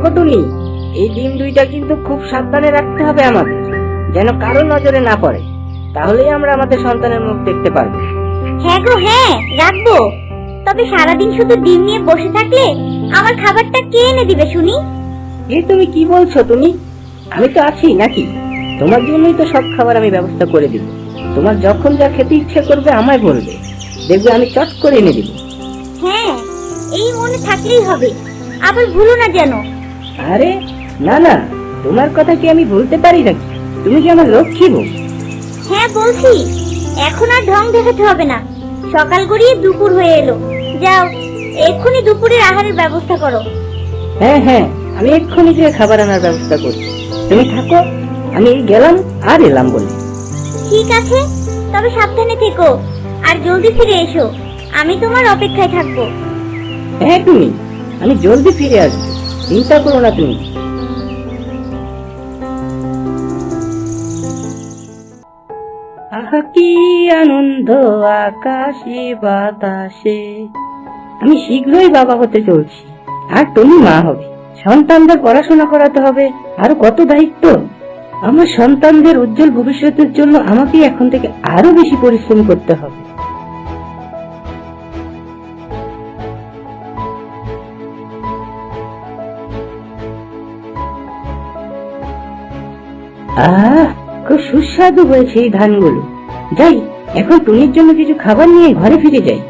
দেখো টুনি এই ডিম দুইটা কিন্তু খুব সাবধানে রাখতে হবে আমাদের যেন কারও নজরে না পড়ে। তাহলেই আমরা আমাদের সন্তানের মুখ দেখতে পারব। হ্যাঁ গো হ্যাঁ রাখব। তবে সারাদিন শুধু ডিম নিয়ে বসে থাকলে আমার খাবারটা কে এনে দিবে শুনি? এই তুমি কি বলছো তুমি? আমি তো আছি নাকি? তোমার জন্যই তো সব খাবার আমি ব্যবস্থা করে দিব। তোমার যখন যা খেতে ইচ্ছে করবে আমায় বলবে। দেখবে আমি চট করে এনে দিব। হ্যাঁ এই মনে থাকলেই হবে। আবার ভুলো না যেন। আরে না না তোমার কথা কি আমি বলতে পারি নাকি? তুমি কি আমার লক্ষ্মী বউ? হ্যাঁ বলছি। এখন আর ঢং দেখাতে হবে না। সকাল গড়িয়ে দুপুর হয়ে এলো। যাও এক্ষুনি দুপুরের আহারের ব্যবস্থা করো। হ্যাঁ হ্যাঁ আমি এক্ষুনি যে খাবার আনার ব্যবস্থা করছি। তুমি থাকো আমি গেলাম আর এলাম বলে। ঠিক আছে তবে সাবধানে থেকো। আর জলদি ফিরে এসো। আমি তোমার অপেক্ষায় থাকব। হ্যাঁ তুমি আমি জলদি ফিরে আসব। চিন্তা করো না তুমি। কি আনন্দ আকাশে, বাতাসে। আমি শীঘ্রই বাবা হতে চলছি। আর তুমি মা হবে। সন্তানদের পড়াশোনা করাতে হবে। আর কত দায়িত্ব? আমার সন্তানদের উজ্জ্বল ভবিষ্যতের জন্য আমাকে এখন থেকে আরও বেশি পরিশ্রম করতে হবে। আহ খুব সুস্বাদু হয়েছে এই ধানগুলো। যাই এখন টুনির জন্য কিছু খাবার নিয়ে ঘরে ফিরে যাই।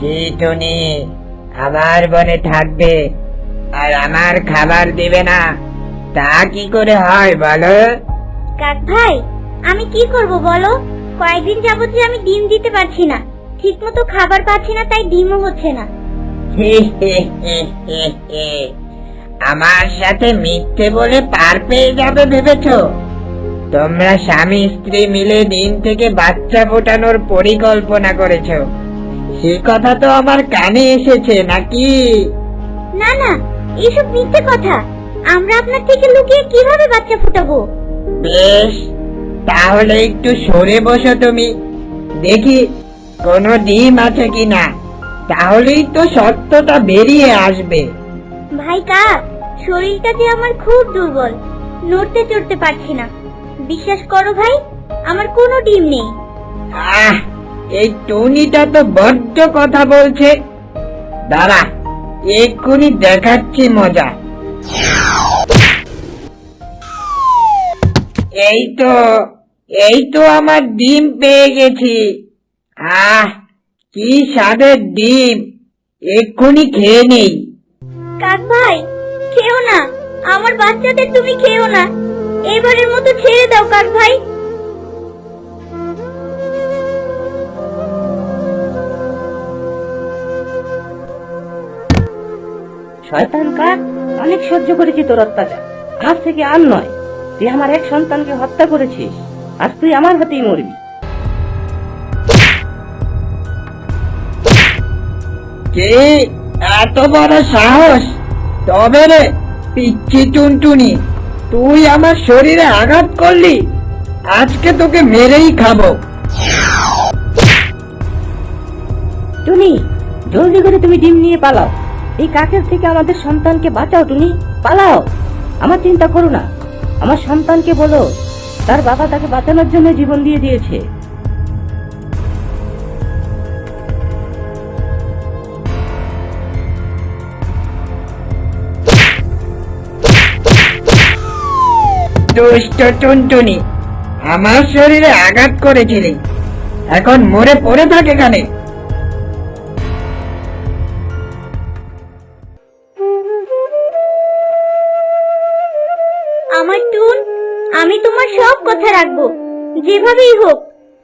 কি টুনি আমার বনে থাকবে আর আমার খাবার দিবে না। তা কি করে হয় বলো? কাক ভাই আমি কি করব বলো? কয়েকদিন যাবত যে আমি ডিম দিতে পারছি না। ঠিক মতো খাবার পাচ্ছি না তাই ডিমও হচ্ছে না। আমার সাথে মিথ্যে বলে পার পেয়ে যাবে ভেবেছো? তোমরা স্বামী স্ত্রী মিলে দিন থেকে বাচ্চা ফোটানোর পরিকল্পনা করেছ। সে কথা তো আমার কানে এসেছে নাকি? না না এসব মিথ্যে কথা। আমরা আপনার থেকে লুকিয়ে কীভাবে বাচ্চা ফোটাবো? বেশ তাহলে একটু সরে বসো তুমি। দেখি কোনো ডিম আছে কিনা। তাহলেই তো সত্যটা বেরিয়ে আসবে। ভাই কাক শরীরটা যে আমার খুব দুর্বল। নড়তে চড়তে পারছি না। বিশ্বাস করো ভাই আমার কোনো ডিম নেই। আহ এই টুনিটা তো বড্ড কথা বলছে। দাঁড়া এক্ষুনি দেখাচ্ছি মজা। এই তো এই তো আমার ডিম পেয়ে গেছি। আহ কি স্বাদের ডিম? এক্ষুনি খেয়ে নেই। কাক ভাই খেও না। আমার বাচ্চাদের তুমি খেও না। এবারের মতো ছেড়ে দাও কাক ভাই। শয়তান কাক অনেক সহ্য করেছি তোর অত্যাচার। আজ থেকে আর নয় তুই আমার এক সন্তানকে হত্যা করেছিস। আজ তুই আমার হাতেই মরবি। কে? এত বড় সাহস? তবে রে, পিচ্ছি টুনটুনি, তুই আমার শরীরে আঘাত করলি। আজকে তোকে মেরেই খাব। টুনি, জলদি করে তুমি ডিম নিয়ে পালাও। এই কাকের থেকে আমাদের সন্তানকে বাঁচাও, টুনি। পালাও। আমার চিন্তা করো না। আমার সন্তানকে বলো, তার বাবা তাকে বাঁচানোর জন্য জীবন দিয়ে দিয়েছে। দুষ্ট টুনটুনি। আমার শরীরে আঘাত করেছিলি। এখন মরে পড়ে থাকে এখানে। আমার টুন, আমি তোমার সব কথা রাখব। যেভাবেই হোক,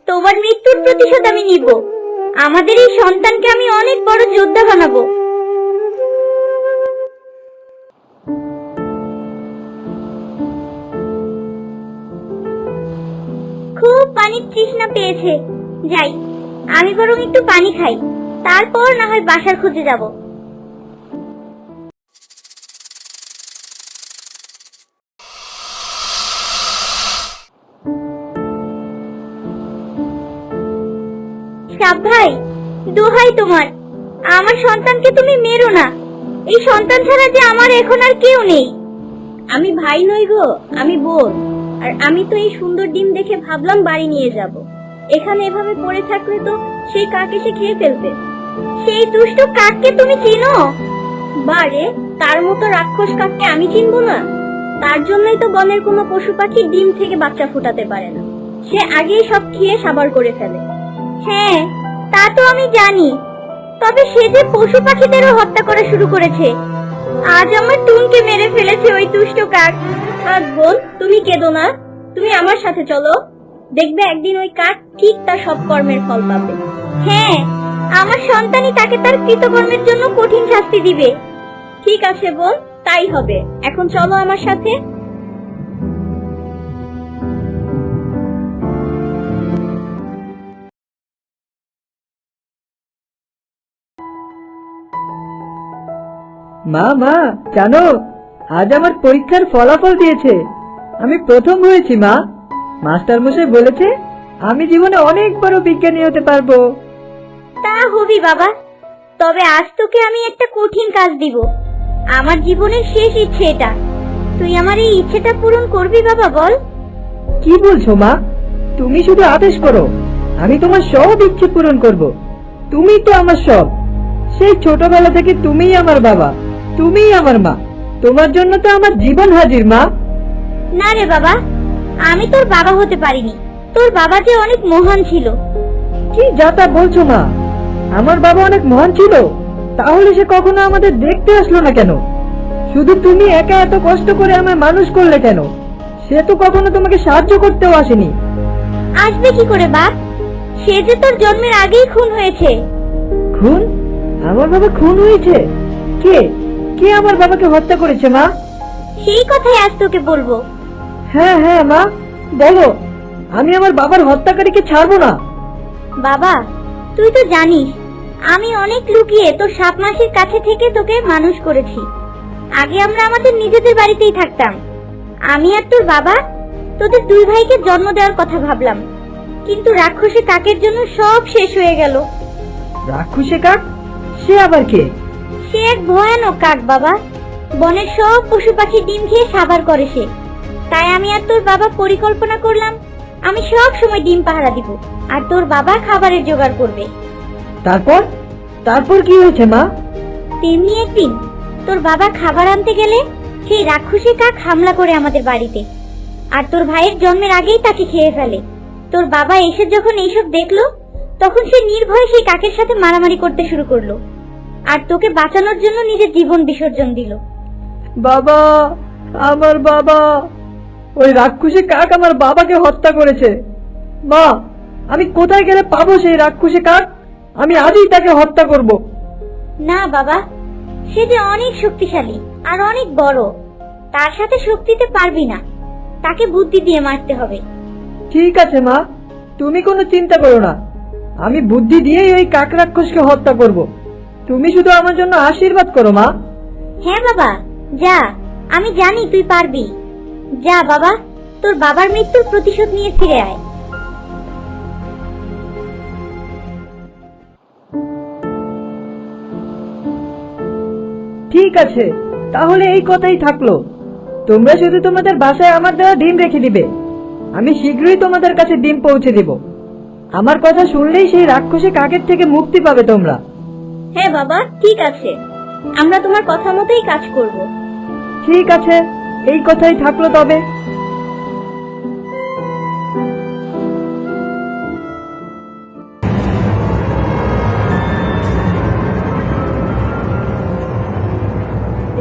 তোমার মৃত্যুর প্রতিশোধ আমি নিব। আমাদের এই সন্তানকে আমি অনেক বড় যোদ্ধা বানাবো। পানির তৃষ্ণা পেয়েছে। যাই, আমি বরং একটু পানি খাই। তারপর না হয় বাসার খুঁজে যাব। ভাই, দোহাই তোমার। আমার সন্তানকে তুমি মেরো না। এই সন্তান ছাড়া যে আমার এখন আর কেউ নেই। আমি ভাই নই গো, আমি বোন। আর আমি তো এই সুন্দর ডিম দেখে ভাবলাম বাড়ি নিয়ে যাব। এখানে এভাবে পড়ে থাকলে তো সেই কাক এসে খেয়ে ফেলবে? সেই দুষ্ট কাককে তুমি চিনো? বারে তার মতো রাক্ষস কাককে আমি চিনবো না। তার জন্যই তো বনের কোনো পশু পাখি ডিম থেকে বাচ্চা ফোটাতে পারে না। সে আগেই সব খেয়ে সাবার করে ফেলে। হ্যাঁ তা তো আমি জানি। তবে সে যে পশু পাখিদেরও হত্যা করা শুরু করেছে, আজ আমার টুনকে মেরে ফেলেছে ওই দুষ্ট কাক। থাক বোন, তুমি কেঁদো না। তুমি আমার সাথে চলো। দেখবে একদিন ওই কাক ঠিক তার সব কর্মের ফল পাবে। হ্যাঁ আমার সন্তানই তাকে তার কৃতকর্মের জন্য কঠিন শাস্তি দিবে। ঠিক আছে বোন, তাই হবে। এখন চলো আমার সাথে। মা মা, জানো আজ আমার পরীক্ষার ফলাফল দিয়েছে। আমি প্রথম হয়েছি মা। মাস্টার মশাই বলেছে আমি জীবনে অনেক বড় বিজ্ঞানী হতে পারব। তা হবি বাবা। তবে আজ তোকে আমি একটা কঠিন কাজ দিব। আমার জীবনের শেষ ইচ্ছে এটা। তুই আমার এই ইচ্ছেটা পূরণ করবি বাবা বল। কি বলছো মা? তুমি শুধু আদেশ করো। আমি তোমার সব ইচ্ছে পূরণ করব। তুমি তো আমার সব। সেই ছোটবেলা থেকে তুমিই আমার বাবা। তুমিই আমার মা। তোমার জন্য তো আমার জীবন হাজির মা। না রে বাবা আমি তোর বাবা হতে পারিনি। তোর বাবা যে অনেক মহান ছিল। কি যা তা বলছো মা? আমার বাবা অনেক মহান ছিল। তাহলে সে কখনো আমাদের দেখতে আসলো না কেন? শুধু তুমি একা এত কষ্ট করে আমায় মানুষ করলে কেন? সে তো কখনো তোমাকে সাহায্য করতেও আসেনি। আসবে কি করে বাপ? সে যে তোর জন্মের আগেই খুন হয়েছে। খুন? আমার বাবা খুন হয়েছে? কে? কে আমার বাবাকে হত্যা করেছে মা? সেই কথাই আজ তোকে বলব। হ্যাঁ হ্যাঁ মা। বলো আমি আমার বাবার হত্যাকারীকে ছাড়বো না? বাবা তুই তো জানিস আমি অনেক লুকিয়ে তোর সাত মাসের কাছে থেকে তোকে মানুষ করেছি। আগে আমরা আমাদের নিজেদের বাড়িতেই থাকতাম। আমি আর তোর বাবা তোদের দুই ভাইকে জন্ম দেওয়ার কথা ভাবলাম। কিন্তু রাক্ষসী কাকের জন্য সব শেষ হয়ে গেল। রাক্ষসে কাক? সে আবার কে? সে এক ভয়ানক কাক বাবা। বনের সব পশু পাখি ডিম খেয়ে সাবার করে সে। তাই আমি আর তোর বাবা পরিকল্পনা করলাম আমি সব সময় ডিম পাহারা দিব আর তোর বাবা খাবারের জোগাড় করবে। তারপর? তারপর কি হয়েছে মা? তেমনি একদিন তোর বাবা খাবার আনতে গেলে সেই রাক্ষসী কাক হামলা করে আমাদের বাড়িতে। আর তোর ভাইয়ের জন্মের আগেই তাকে খেয়ে ফেলে। তোর বাবা এসে যখন এইসব দেখল তখন সে নির্ভয়ে সেই কাকের সাথে মারামারি করতে শুরু করল। আর তোকে বাঁচানোর জন্য নিজের জীবন বিসর্জন দিল। বাবা আমার বাবা। ওই রাক্ষসী কাক আমার বাবাকে হত্যা করেছে। মা আমি কোথায় গেলে পাবো সেই রাক্ষসী কাক? আমি আজই তাকে হত্যা করব। না বাবা সে যে অনেক শক্তিশালী আর অনেক বড় তার সাথে শক্তিতে পারবি না। তাকে বুদ্ধি দিয়ে মারতে হবে। ঠিক আছে মা তুমি কোনো চিন্তা করো না। আমি বুদ্ধি দিয়েই ওই কাক রাক্ষসকে হত্যা করব। তুমি শুধু আমার জন্য আশীর্বাদ করো মা। হ্যাঁ বাবা। যা আমি জানি তুই পারবি। যা বাবা তোর বাবার মৃত্যুর প্রতিশোধ নিয়ে ফিরে আয়। ঠিক আছে তাহলে এই কথাই থাকল। তোমরা শুধু তোমাদের বাসায় আমার দেওয়া ডিম রেখে দিবে। আমি শীঘ্রই তোমাদের কাছে ডিম পৌঁছে দিব। আমার কথা শুনলেই সেই রাক্ষসী কাকের থেকে মুক্তি পাবে তোমরা। হ্যাঁ বাবা, ঠিক আছে। আমরা তোমার কথা মতোই কাজ করব। ঠিক আছে, এই কথাই থাকল তবে।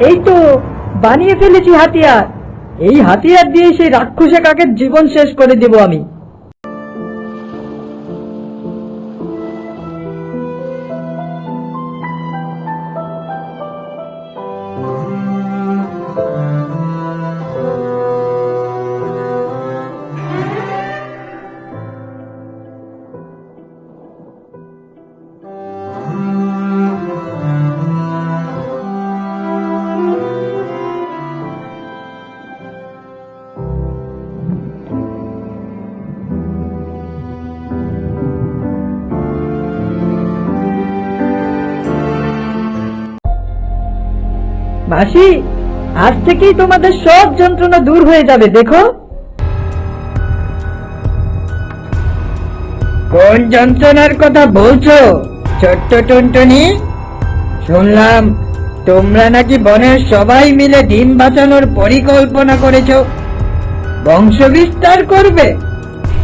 এই তো, বানিয়ে ফেলেছি হাতিয়ার। এই হাতিয়ার দিয়ে সেই রাক্ষসে কাকের জীবন শেষ করে দেব আমি। 嗯。মাসি আজ থেকেই তোমাদের সব যন্ত্রণা দূর হয়ে যাবে, দেখো। কোন যন্ত্রণার কথা বলছো, ছোট্ট টুনটুনি? শুনলাম, তোমরা নাকি বনের সবাই মিলে ডিম বাঁচানোর পরিকল্পনা করেছ। বংশ বিস্তার করবে?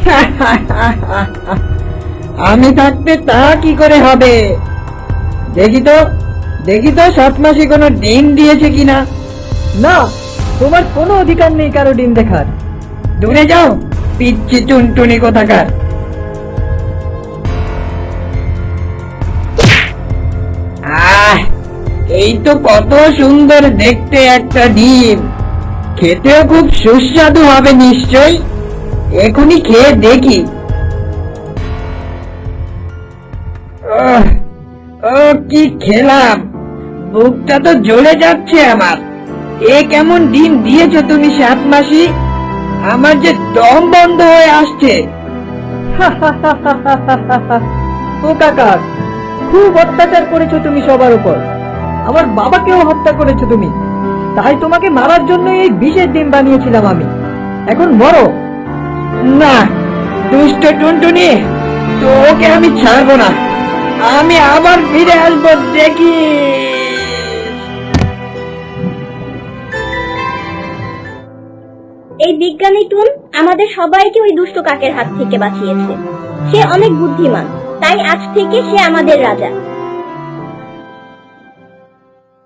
আমি থাকতে তা কি করে হবে? দেখি তো। দেখি তো সাত মাসে কোনো ডিম দিয়েছে কিনা? না তোমার কোনো অধিকার নেই কারও ডিম দেখার। দূরে যাও পিচ্ছি টুনটুনি কোথাকার। আহ এই তো কত সুন্দর দেখতে একটা ডিম। খেতেও খুব সুস্বাদু হবে নিশ্চয় এখনই খেয়ে দেখি। কি খেলাম। বুকটা তো জ্বলে যাচ্ছে আমার। এ কেমন ডিম দিয়েছ তুমি সাত মাসি আমার যে দম বন্ধ হয়ে আসছে। ও কাকা খুব অত্যাচার করেছ তুমি সবার উপর। আমার বাবাকেও হত্যা করেছ তুমি। তাই তোমাকে মারার জন্য এই বিশেষ ডিম বানিয়েছিলাম আমি। এখন মরো। না দুষ্ট টুনটুনি তো ওকে আমি ছাড়বো না। আমি আবার ফিরে আসব দেখি। এই বিজ্ঞানী টুন আমাদের সবাইকে ওই দুষ্ট কাকের হাত থেকে বাঁচিয়েছে। সে অনেক বুদ্ধিমান, তাই আজ থেকে সে আমাদের রাজা।